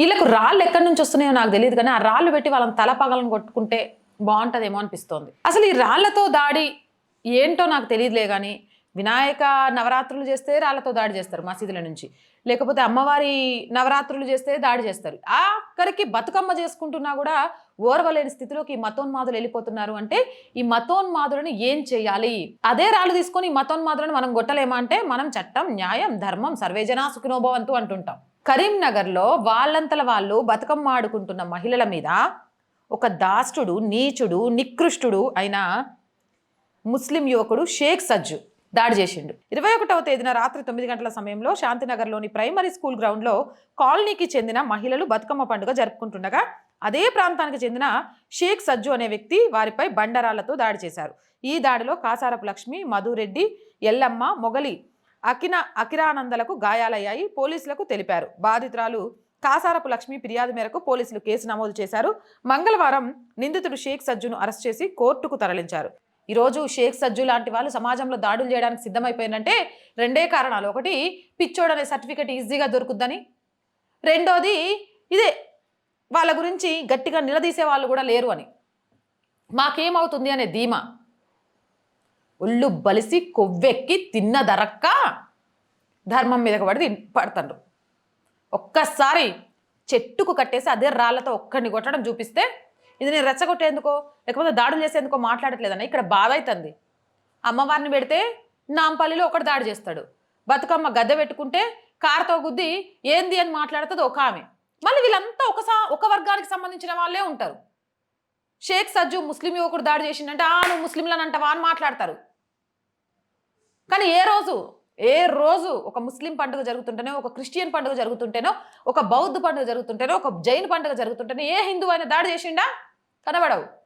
వీళ్ళకు రాళ్ళు ఎక్కడి నుంచి వస్తున్నాయో నాకు తెలియదు కానీ ఆ రాళ్ళు పెట్టి వాళ్ళని తల పగలను కొట్టుకుంటే బాగుంటుందేమో అనిపిస్తోంది. అసలు ఈ రాళ్ళతో దాడి ఏంటో నాకు తెలియదులే కానీ వినాయక నవరాత్రులు చేస్తే రాళ్ళతో దాడి చేస్తారు మసీదుల నుంచి. లేకపోతే అమ్మవారి నవరాత్రులు చేస్తే దాడి చేస్తారు. ఆఖరికి బతుకమ్మ చేసుకుంటున్నా కూడా ఓర్వలేని స్థితిలోకి ఈ మతోన్మాదులు వెళ్ళిపోతున్నారు అంటే ఈ మతోన్మాదులను ఏం చేయాలి? అదే రాళ్ళు తీసుకొని ఈ మతోన్మాదులను మనం కొట్టలేమా అంటే మనం చట్టం న్యాయం ధర్మం సర్వేజనా సుఖినోభవంతు అంటుంటాం. కరీంనగర్లో వాళ్ళంతల వాళ్ళు బతుకమ్మ ఆడుకుంటున్న మహిళల మీద ఒక దాష్టుడు నీచుడు నికృష్టుడు అయిన ముస్లిం యువకుడు షేక్ సజ్జు దాడి చేసిండు. ఇరవై ఒకటవ తేదీన రాత్రి తొమ్మిది గంటల సమయంలో శాంతినగర్లోని ప్రైమరీ స్కూల్ గ్రౌండ్లో కాలనీకి చెందిన మహిళలు బతుకమ్మ పండుగ జరుపుకుంటుండగా అదే ప్రాంతానికి చెందిన షేక్ సజ్జు అనే వ్యక్తి వారిపై బండరాళ్ళతో దాడి చేశారు. ఈ దాడిలో కాసారపు లక్ష్మి మధురెడ్డి ఎల్లమ్మ మొగలి అకిన అకిరానందలకు గాయాలయ్యాయి. పోలీసులకు తెలిపారు. బాధితురాలు కాసారపు లక్ష్మి ఫిర్యాదు మేరకు పోలీసులు కేసు నమోదు చేశారు. మంగళవారం నిందితుడు షేక్ సజ్జును అరెస్ట్ చేసి కోర్టుకు తరలించారు. ఈరోజు షేక్ సజ్జు లాంటి వాళ్ళు సమాజంలో దాడులు చేయడానికి సిద్ధమైపోయిందంటే రెండే కారణాలు. ఒకటి పిచ్చోడనే అనే సర్టిఫికెట్ ఈజీగా దొరుకుద్దని. రెండోది ఇదే వాళ్ళ గురించి గట్టిగా నిలదీసే వాళ్ళు కూడా లేరు అని. మాకేమవుతుంది అనే ధీమా. ఒళ్ళు బలిసి కొవ్వెక్కి తిన్న దరక్క ధర్మం మీదకి పడి పడతాడు ఒక్కసారి చెట్టుకు కట్టేసి అదే రాళ్ళతో ఒక్కడిని కొట్టడం చూపిస్తే ఇది నేను రెచ్చగొట్టేందుకో లేకపోతే దాడులు చేసేందుకో మాట్లాడట్లేదన్న ఇక్కడ బాధ అవుతుంది అమ్మవారిని పెడితే నాంపల్లిలో ఒకటి దాడి చేస్తాడు. బతుకమ్మ గద్దె పెట్టుకుంటే కారుతో గుద్ది ఏంది అని మాట్లాడుతుంది ఒక ఆమె. మళ్ళీ వీళ్ళంతా ఒక సా ఒక వర్గానికి సంబంధించిన వాళ్ళే ఉంటారు. షేక్ సజ్జు ముస్లిం యువకుడు దాడి చేసిండంటే ఆ నువ్వు ముస్లింలను అంటావా అని మాట్లాడతారు. కానీ ఏ రోజు ఏ రోజు ఒక ముస్లిం పండుగ జరుగుతుంటేనో ఒక క్రిస్టియన్ పండుగ జరుగుతుంటేనో ఒక బౌద్ధ పండుగ జరుగుతుంటేనో ఒక జైన్ పండుగ జరుగుతుంటేనో ఏ హిందువు అయినా దాడి చేసిండా? కనబడవు.